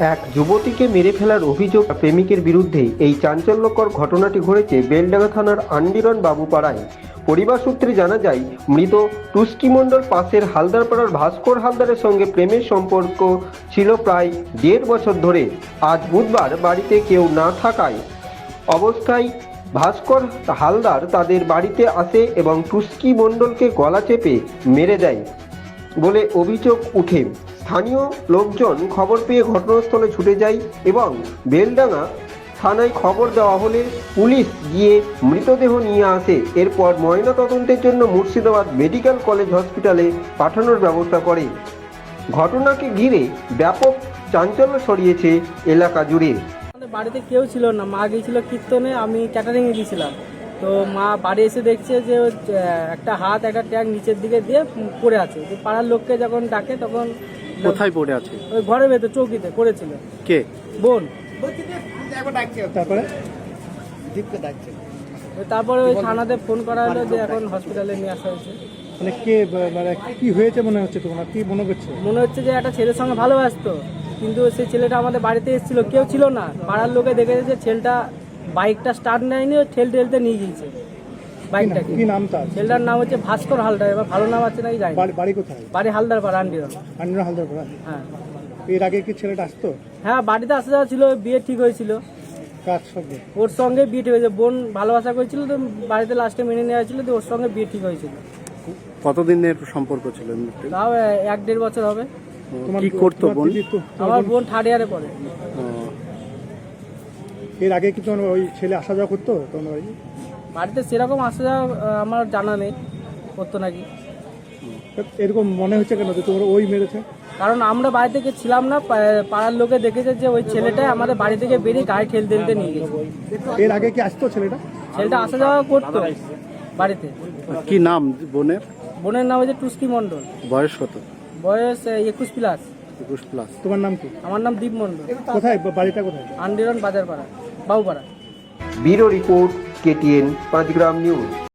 এক যুবতীকে মেরে ফেলার অভিযোগ প্রেমিকের বিরুদ্ধে এই চাঞ্চল্যকর ঘটনাটি ঘটেছে বেলডাঙ্গা থানার আন্ডিরন বাবুপাড়ায় পরিবার সূত্রে জানা যায়, মৃত টুস্কি মণ্ডল পাশের হালদারপাড়ার ভাস্কর হালদারের সঙ্গে প্রেমের সম্পর্ক ছিল প্রায় দেড় বছর ধরে। আজ বুধবার বাড়িতে কেউ না থাকায় অবস্থায় ভাস্কর হালদার তাদের বাড়িতে আসে এবং টুস্কি মণ্ডলকে গলা চেপে মেরে দেয় বলে অভিযোগ উঠে স্থানীয় লোকজন খবর পেয়ে ঘটনাস্থলে ছুটে যায় এবং বেলডাঙ্গা থানায় খবর দেওয়া হলে পুলিশ গিয়ে মৃতদেহ নিয়ে আসে। এরপর ময়নাতদন্তের জন্য মুর্শিদাবাদ মেডিকেল কলেজ হসপিটালে পাঠানোর ব্যবস্থা করে। ঘটনাকে ঘিরে ব্যাপক চাঞ্চল্য ছড়িয়েছে এলাকা জুড়ে। আমাদের বাড়িতে কেউ ছিল না, মা গিয়েছিল কীর্তনে, আমি ক্যাটারিংয়ে গিয়েছিলাম। তো মা বাড়ি এসে দেখছে যে একটা হাত, একটা ট্যাঙ্ক নিচের দিকে দিয়ে পড়ে আছে। পাড়ার লোককে যখন ডাকে, তখন কোথায় পড়ে আছে? ওই ঘরের ভেতর চৌকিতে পড়েছিল। কে? বোন। তারপরে? তারপরে ওই থানাতে ফোন করা হলো যে এখন হসপিটালে নিয়ে আসা হয়েছে। মানে কে মানে কি হয়েছে মনে হচ্ছে তোমার? কি মনে করছে মনে হচ্ছে যে একটা ছেলের সঙ্গে ভালোবাসতো কিন্তু সেই ছেলেটা আমাদের বাড়িতে এসেছিল কেউ ছিল না। পাড়ার লোকে দেখেছে যে ছেলেটা বাইকটা স্টার্ট নেয়নি ও ঠেল ঠেলতে নিয়ে গিয়েছে। বাইকটাকে কি নাম তার? ছেলেটার নাম হচ্ছে ভাস্কর হালদার এবার ভালো নাম আছে নাকি জানি। বাড়ি- বাড়ি কোথায়? বাড়ি হালদার পাড়া আন্ডিরন আন্ডার হালদার পাড়া হ্যাঁ। এর আগে কি ছেলেটা আসতো? হ্যাঁ বাড়িতে আসা যাওয়া ছিল বিয়ে ঠিক হয়েছিল। কার সঙ্গে? ওর সঙ্গে বিয়ে ঠিক হয়েছে। বোন ভালোবাসা করেছিল তো বাড়িতে লাস্টে মেনে নেওয়া হয়েছিল তো ওর সঙ্গে বিয়ে ঠিক হয়েছিল। কতদিনের সম্পর্ক ছিল তাও এক দেড় বছর হবে। কি করতো বোন? আমার বোন থার্ড ইয়ারে পড়ে। এর আগে কি তোমার ওই ছেলে আসা যাওয়া করতো তোমার বাড়ি বাড়িতে সেরকম আসা যাওয়া আমার জানা নেই। করতো নাকি? এরকম মনে হচ্ছে কেন যে তোমার ওই মেরেছে? কারণ আমরা বাড়ি থেকে ছিলাম না পাড়ার লোকে দেখেছে যে ওই ছেলেটাই আমাদের বাড়ি থেকে বেরিয়ে গায়ে ঠেল ঠেলতে নিয়ে গেছে। এর আগে কি আসতো ছেলেটা? ছেলেটা আসা যাওয়া করতো বাড়িতে। কি নাম বোনের? বোনের নাম হচ্ছে টুস্কি মণ্ডল। বয়স কত? বয়স একুশ প্লাস। একুশ প্লাস। তোমার নাম কি? আমার নাম দীপ মণ্ডল। কোথায়? বাড়িটা কোথায়? আন্ডিরন Bazarpara Babupara bureau report K T N पाँच ग्राम न्यूज़